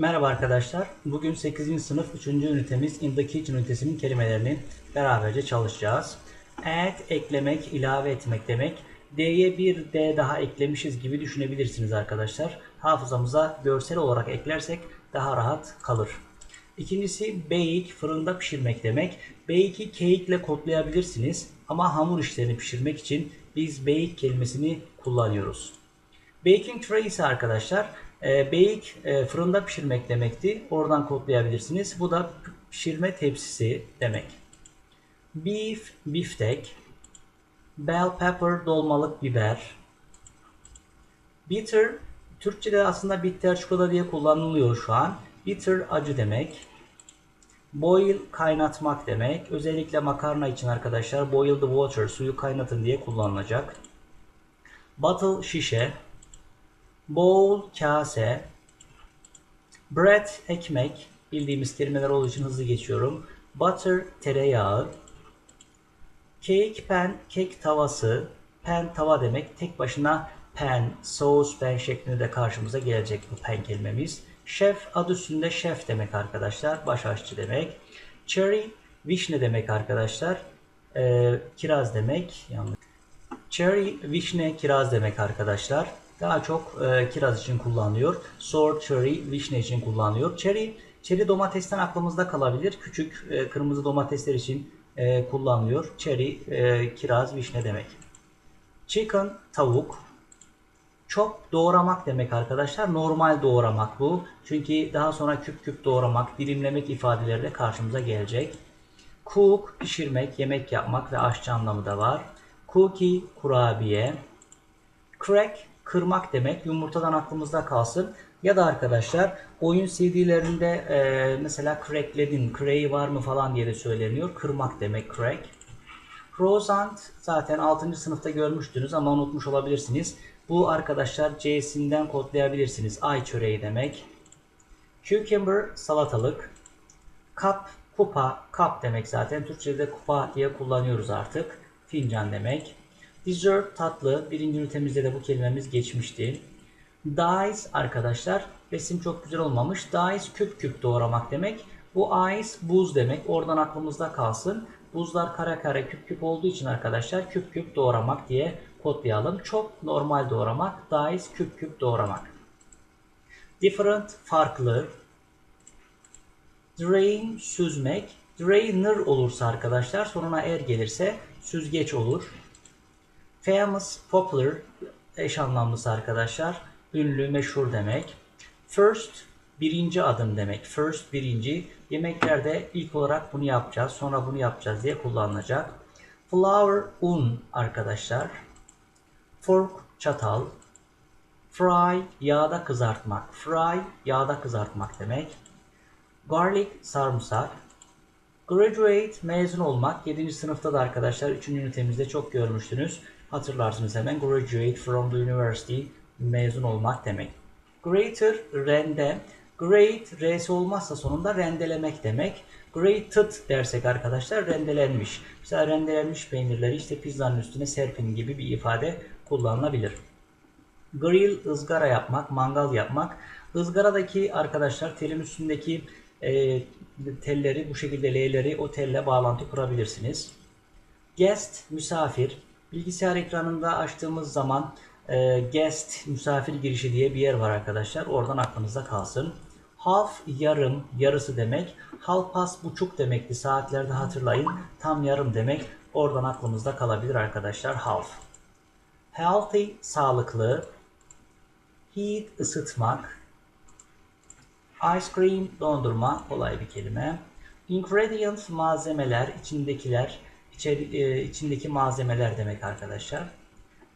Merhaba arkadaşlar. Bugün 8. sınıf 3. ünitemiz In ünitesinin kelimelerini beraberce çalışacağız. Add, eklemek, ilave etmek demek. D'ye bir D daha eklemişiz gibi düşünebilirsiniz arkadaşlar. Hafızamıza görsel olarak eklersek daha rahat kalır. İkincisi bake, fırında pişirmek demek. Bake'i cake ile kodlayabilirsiniz ama hamur işlerini pişirmek için biz bake kelimesini kullanıyoruz. Baking tray ise arkadaşlar e, bake e, fırında pişirmek demekti. Oradan kodlayabilirsiniz. Bu da pişirme tepsisi demek. Beef, biftek. Bell pepper, dolmalık biber. Bitter, Türkçe'de aslında bitter çikolata diye kullanılıyor şu an. Bitter acı demek. Boil kaynatmak demek. Özellikle makarna için arkadaşlar boil the water suyu kaynatın diye kullanılacak. Bottle şişe. Bowl kase. Bread ekmek. Bildiğimiz kelimeler olduğu için hızlı geçiyorum. Butter tereyağı. Cake pan kek tavası. Pan tava demek. Tek başına pan, sauce pan şeklinde de karşımıza gelecek bu pan kelimemiz. Şef adı üstünde şef demek arkadaşlar. Baş aşçı demek. Cherry vişne demek arkadaşlar. Ee, kiraz demek. Yanlış. Cherry vişne kiraz demek arkadaşlar. Daha çok e, kiraz için kullanılıyor. Sour cherry vişne için kullanılıyor. Cherry cherry domatesten aklımızda kalabilir. Küçük e, kırmızı domatesler için e, kullanılıyor. Cherry e, kiraz vişne demek. Chicken tavuk. Chop doğramak demek arkadaşlar. Normal doğramak bu. Çünkü daha sonra küp küp doğramak, dilimlemek ifadeleri de karşımıza gelecek. Cook pişirmek, yemek yapmak ve aşçı anlamı da var. Cookie kurabiye. Crack kırmak demek. Yumurtadan aklımızda kalsın. Ya da arkadaşlar oyun CD'lerinde e, mesela crackledin, crack'i var mı falan diye de söyleniyor. Kırmak demek crack. Croissant zaten 6. sınıfta görmüştünüz ama unutmuş olabilirsiniz. Bu arkadaşlar C'sinden kodlayabilirsiniz. Ay çöreği demek. Cucumber salatalık. Cup kupa, cup demek zaten. Türkçe'de kupa diye kullanıyoruz artık. Fincan demek. Dessert tatlı. Birinci ünitemizde de bu kelimemiz geçmişti. Dice arkadaşlar resim çok güzel olmamış. Dice küp küp doğramak demek. Bu ice buz demek. Oradan aklımızda kalsın. Buzlar kare kare küp küp olduğu için arkadaşlar küp küp doğramak diye kodlayalım. Çok normal doğramak. Dice küp küp doğramak. Different farklı. Drain süzmek. Drainer olursa arkadaşlar sonuna er gelirse süzgeç olur. Famous, popular eş anlamlısı arkadaşlar. Ünlü, meşhur demek. First, birinci adım demek. First, birinci. Yemeklerde ilk olarak bunu yapacağız, sonra bunu yapacağız diye kullanılacak. Flour, un arkadaşlar. Fork, çatal. Fry, yağda kızartmak. Fry, yağda kızartmak demek. Garlic, sarımsak. Graduate, mezun olmak. 7. sınıfta da arkadaşlar 3. ünitemizde çok görmüştünüz. Hatırlarsınız hemen. Graduate from the university, mezun olmak demek. Greater, rende. Great, r'si olmazsa sonunda rendelemek demek. Grated dersek arkadaşlar rendelenmiş. Mesela rendelenmiş peynirleri işte pizzanın üstüne serpin gibi bir ifade kullanılabilir. Grill, ızgara yapmak, mangal yapmak. Izgaradaki arkadaşlar telin üstündeki e, telleri bu şekilde L'leri o telle bağlantı kurabilirsiniz. Guest, misafir. Bilgisayar ekranında açtığımız zaman e, guest, misafir girişi diye bir yer var arkadaşlar. Oradan aklınızda kalsın. Half, yarım, yarısı demek. Half past, buçuk demekti. Saatlerde hatırlayın. Tam yarım demek. Oradan aklımızda kalabilir arkadaşlar. Half. Healthy, sağlıklı. Heat, ısıtmak. Ice cream, dondurma. Kolay bir kelime. Ingredient, malzemeler, içindekiler. İçeri, e, içindeki malzemeler demek arkadaşlar.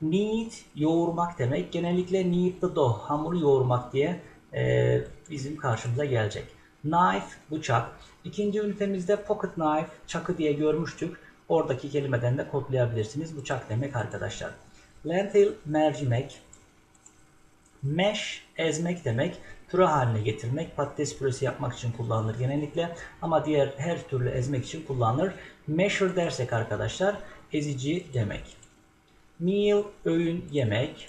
Knead, yoğurmak demek. Genellikle knead the dough, hamuru yoğurmak diye e, bizim karşımıza gelecek. Knife, bıçak. İkinci ünitemizde pocket knife, çakı diye görmüştük. Oradaki kelimeden de kodlayabilirsiniz. Bıçak demek arkadaşlar. Lentil, mercimek. Mesh, ezmek demek. Püre haline getirmek. Patates püresi yapmak için kullanılır genellikle. Ama diğer her türlü ezmek için kullanılır. Measure dersek arkadaşlar ezici demek. Meal, öğün, yemek.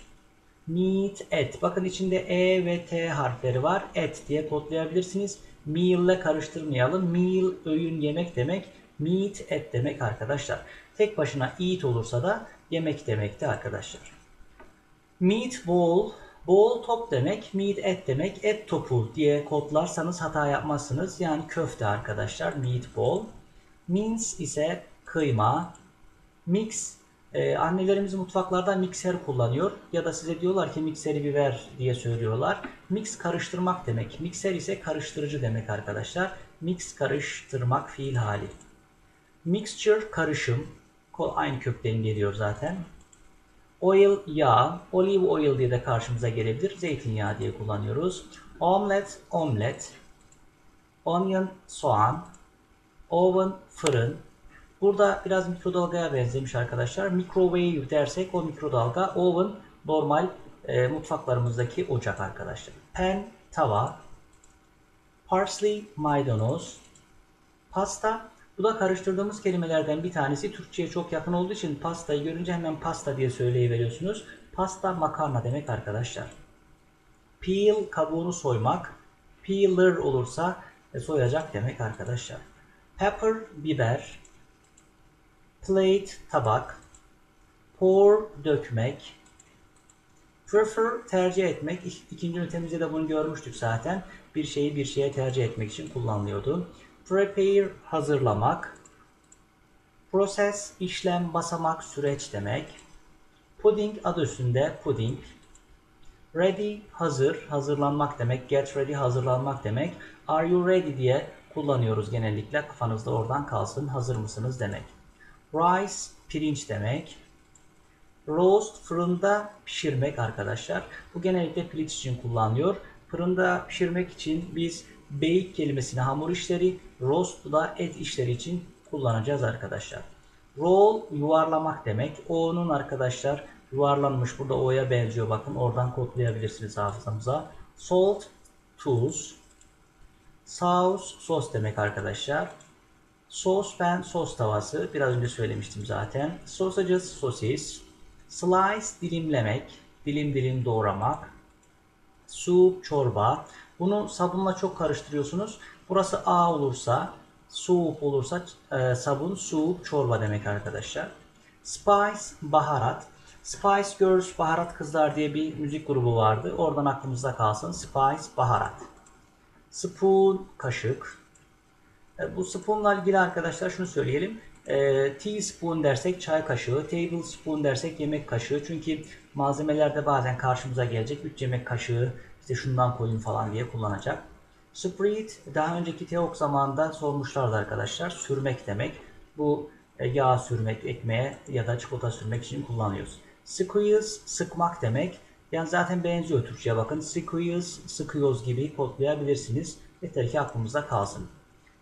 Meat, et. Bakın içinde E ve T harfleri var. Et diye kodlayabilirsiniz. Meal ile karıştırmayalım. Meal öğün yemek demek. Meat et demek arkadaşlar. Tek başına eat olursa da yemek demekti arkadaşlar. Meat ball top demek, meat et demek, et topu diye kodlarsanız hata yapmazsınız. Yani köfte arkadaşlar, meat ball. Mince ise kıyma. Mix, e, annelerimiz mutfaklarda mikser kullanıyor. Ya da size diyorlar ki mikseri bir ver diye söylüyorlar. Mix karıştırmak demek. Mikser ise karıştırıcı demek arkadaşlar. Mix karıştırmak fiil hali. Mixture karışım. Aynı kökten geliyor zaten. Oil yağ, olive oil diye de karşımıza gelebilir. Zeytinyağı diye kullanıyoruz. Omelet, omlet. Onion, soğan. Oven, fırın. Burada biraz mikrodalgaya benzemiş arkadaşlar. Microwave dersek o mikrodalga. Oven, normal e, mutfaklarımızdaki ocak arkadaşlar. Pan, tava. Parsley, maydanoz. Pasta, bu da karıştırdığımız kelimelerden bir tanesi. Türkçe'ye çok yakın olduğu için pastayı görünce hemen pasta diye söyleyiveriyorsunuz. Pasta makarna demek arkadaşlar. Peel kabuğunu soymak. Peeler olursa e, soyacak demek arkadaşlar. Pepper biber. Plate tabak. Pour dökmek. Prefer tercih etmek. İkinci ünitemizde de bunu görmüştük zaten. Bir şeyi bir şeye tercih etmek için kullanılıyordu. Prepare hazırlamak. Process işlem, basamak, süreç demek. Pudding adı üstünde pudding. Ready hazır, hazırlanmak demek. Get ready hazırlanmak demek. Are you ready diye kullanıyoruz genellikle. Kafanızda oradan kalsın. Hazır mısınız demek. Rice pirinç demek. Roast fırında pişirmek arkadaşlar. Bu genellikle pirinç için kullanılıyor. Fırında pişirmek için biz bake kelimesini hamur işleri, roast da et işleri için kullanacağız arkadaşlar. Roll yuvarlamak demek. O'nun arkadaşlar yuvarlanmış. Burada O'ya benziyor. Bakın oradan kodlayabilirsiniz hafızamıza. Salt, tuz. Sauce, sos demek arkadaşlar. Saucepan, sos tavası. Biraz önce söylemiştim zaten. Sausages, sosis. Slice, dilimlemek. Dilim dilim doğramak. Soup, çorba. Bunu sabunla çok karıştırıyorsunuz. Burası A olursa, soup olursa e, sabun, soup, çorba demek arkadaşlar. Spice, baharat. Spice Girls, Baharat Kızlar diye bir müzik grubu vardı. Oradan aklımızda kalsın. Spice, baharat. Spoon, kaşık. E, bu spoonla ilgili arkadaşlar şunu söyleyelim. E, teaspoon dersek çay kaşığı, tablespoon dersek yemek kaşığı. Çünkü malzemelerde bazen karşımıza gelecek 3 yemek kaşığı işte şundan koyun falan diye kullanacak. Spread daha önceki teok zamanında sormuşlardı arkadaşlar. Sürmek demek. Bu e, yağ sürmek, ekmeğe ya da çikolata sürmek için kullanıyoruz. Squeeze sıkmak demek. Yani zaten benziyor Türkçe'ye bakın. Squeeze, sıkıyoruz gibi kodlayabilirsiniz. Yeter ki aklımızda kalsın.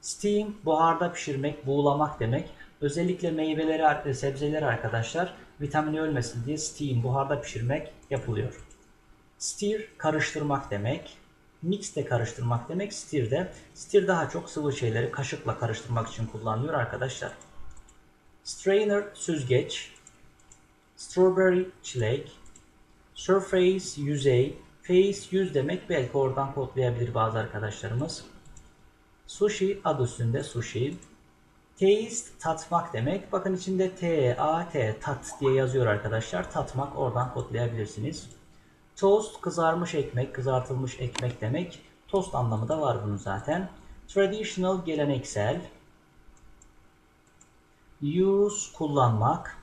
Steam buharda pişirmek, buğulamak demek. Özellikle meyveleri, sebzeleri arkadaşlar vitamini ölmesin diye steam buharda pişirmek yapılıyor. Stir karıştırmak demek. Mix de karıştırmak demek. Stir de. Stir daha çok sıvı şeyleri kaşıkla karıştırmak için kullanılıyor arkadaşlar. Strainer süzgeç. Strawberry çilek. Surface yüzey. Face yüz demek. Belki oradan kodlayabilir bazı arkadaşlarımız. Sushi adı üstünde sushi. Taste tatmak demek. Bakın içinde T, A, T tat diye yazıyor arkadaşlar. Tatmak oradan kodlayabilirsiniz. Toast kızarmış ekmek, kızartılmış ekmek demek. Tost anlamı da var bunun zaten. Traditional geleneksel. Use kullanmak.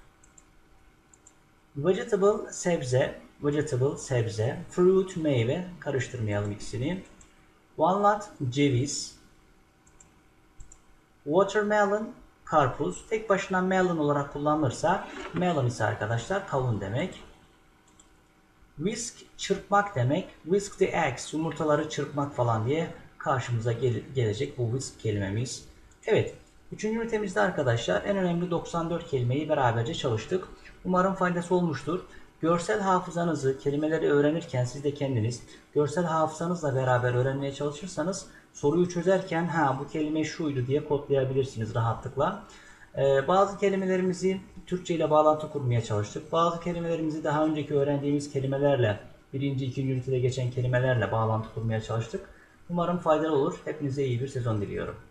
Vegetable sebze, vegetable sebze. Fruit meyve karıştırmayalım ikisini. Walnut ceviz. Watermelon karpuz. Tek başına melon olarak kullanılırsa melon ise arkadaşlar kavun demek. Whisk çırpmak demek. Whisk the eggs yumurtaları çırpmak falan diye karşımıza gel gelecek bu whisk kelimemiz. Evet. Üçüncü ünitemizde arkadaşlar en önemli 94 kelimeyi beraberce çalıştık. Umarım faydası olmuştur. Görsel hafızanızı kelimeleri öğrenirken siz de kendiniz görsel hafızanızla beraber öğrenmeye çalışırsanız soruyu çözerken ha bu kelime şuydu diye kodlayabilirsiniz rahatlıkla. Ee, bazı kelimelerimizi Türkçe ile bağlantı kurmaya çalıştık. Bazı kelimelerimizi daha önceki öğrendiğimiz kelimelerle, birinci, ikinci ünitede geçen kelimelerle bağlantı kurmaya çalıştık. Umarım faydalı olur. Hepinize iyi bir sezon diliyorum.